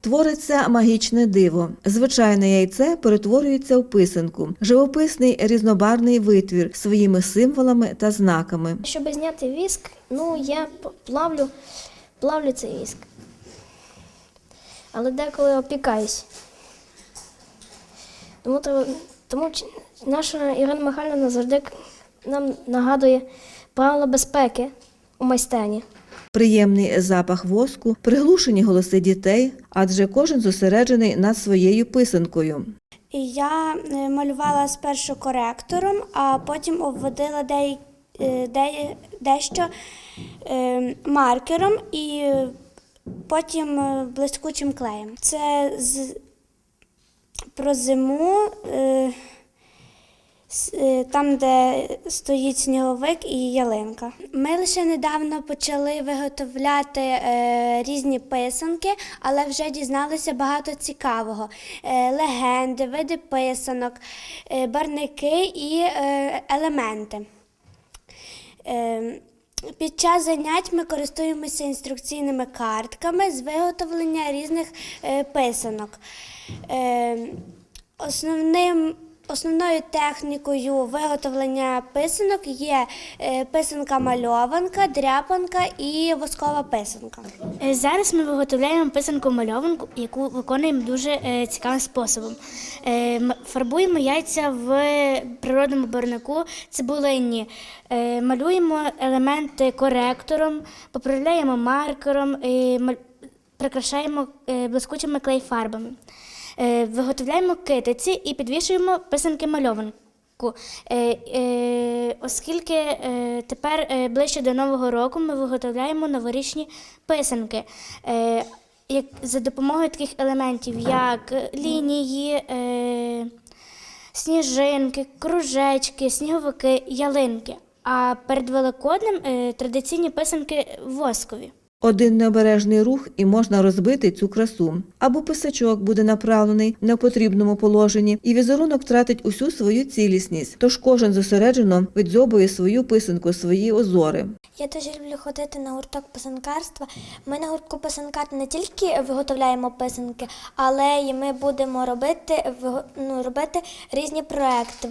Твориться магічне диво. Звичайне яйце перетворюється в писанку, живописний різнобарний витвір своїми символами та знаками. Щоб зняти віск, ну я плавлю, плавлю цей віск. Але деколи опікаюсь. Тому, тому наша Ірина Михайлівна завжди нам нагадує правила безпеки у майстерні. Приємний запах воску, приглушені голоси дітей, адже кожен зосереджений над своєю писанкою. Я е, малювала спершу коректором, а потім обводила деякі, де, дещо е, маркером і е, потім е, блискучим клеєм. Це з, про зиму, е, е, там, де стоїть сніговик і ялинка. Ми лише недавно почали виготовляти е, різні писанки, але вже дізналися багато цікавого: Е, легенди, види писанок, е, барники і е, елементи. Е, Під час занять ми користуємося інструкційними картками з виготовлення різних е, писанок. Е, Основним, основною технікою виготовлення писанок є е, писанка мальованка, дряпанка і воскова писанка. Е, Зараз ми виготовляємо писанку мальованку, яку виконуємо дуже е, цікавим способом. Фарбуємо яйця в природному барнику цибулині, малюємо елементи коректором, поправляємо маркером, прикрашаємо блискучими клейфарбами. Е, Виготовляємо китиці і підвішуємо писанки мальованку. Е, е, Оскільки тепер ближче до Нового року ми виготовляємо новорічні писанки. Як, за допомогою таких елементів, як лінії, е, сніжинки, кружечки, сніговики, ялинки. А перед Великоднем е, традиційні писанки воскові. Один необережний рух і можна розбити цю красу. Або писачок буде направлений на потрібному положенні, і візерунок втратить усю свою цілісність. Тож кожен зосереджено відзьобує свою писанку, свої озори. Я дуже люблю ходити на гурток писанкарства. Ми на гуртку писанкар не тільки виготовляємо писанки, але й ми будемо робити, ну, робити різні проекти,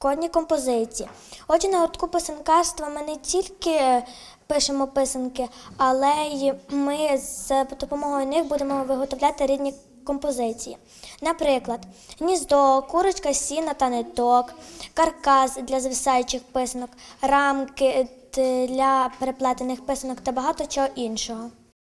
великодні композиції. Отже, на гуртку писанкарства ми не тільки пишемо писанки, але й ми за допомогою них будемо виготовляти різні композиції. Наприклад, гніздо, курочка, сіна та ниток, каркас для звисаючих писанок, рамки для переплетених писанок та багато чого іншого.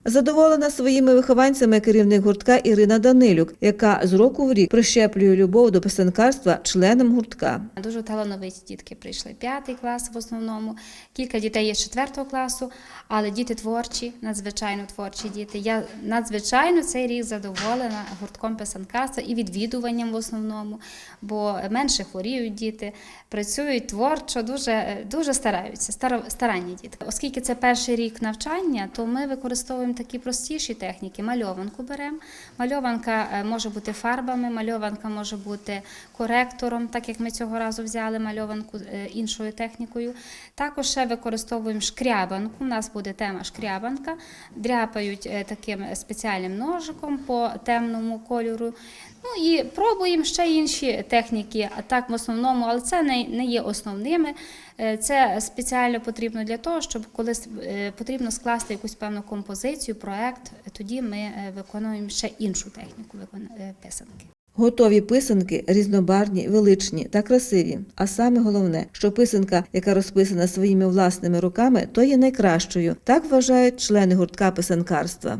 Задоволена своїми вихованцями керівник гуртка Ірина Данилюк, яка з року в рік прищеплює любов до писанкарства членам гуртка. Дуже талановиті дітки прийшли. П'ятий клас в основному. Кілька дітей є з четвертого класу, але діти творчі, надзвичайно творчі діти. Я надзвичайно цей рік задоволена гуртком писанкарства і відвідуванням в основному, бо менше хворіють діти, працюють творчо, дуже, дуже стараються, старанні дітки. Оскільки це перший рік навчання, то ми використовуємо такі простіші техніки. Мальованку беремо. Мальованка е, може бути фарбами, мальованка може бути коректором, так як ми цього разу взяли мальованку е, іншою технікою. Також ще використовуємо шкрябанку. У нас буде тема шкрябанка. Дряпають е, таким спеціальним ножиком по темному кольору. Ну і пробуємо ще інші техніки, а так в основному, але це не, є основними. Це спеціально потрібно для того, щоб коли потрібно скласти якусь певну композицію, проект, тоді ми е, виконуємо ще іншу техніку е, писанки. Готові писанки різнобарні, величні та красиві. А саме головне, що писанка, яка розписана своїми власними руками, то є найкращою. Так вважають члени гуртка писанкарства.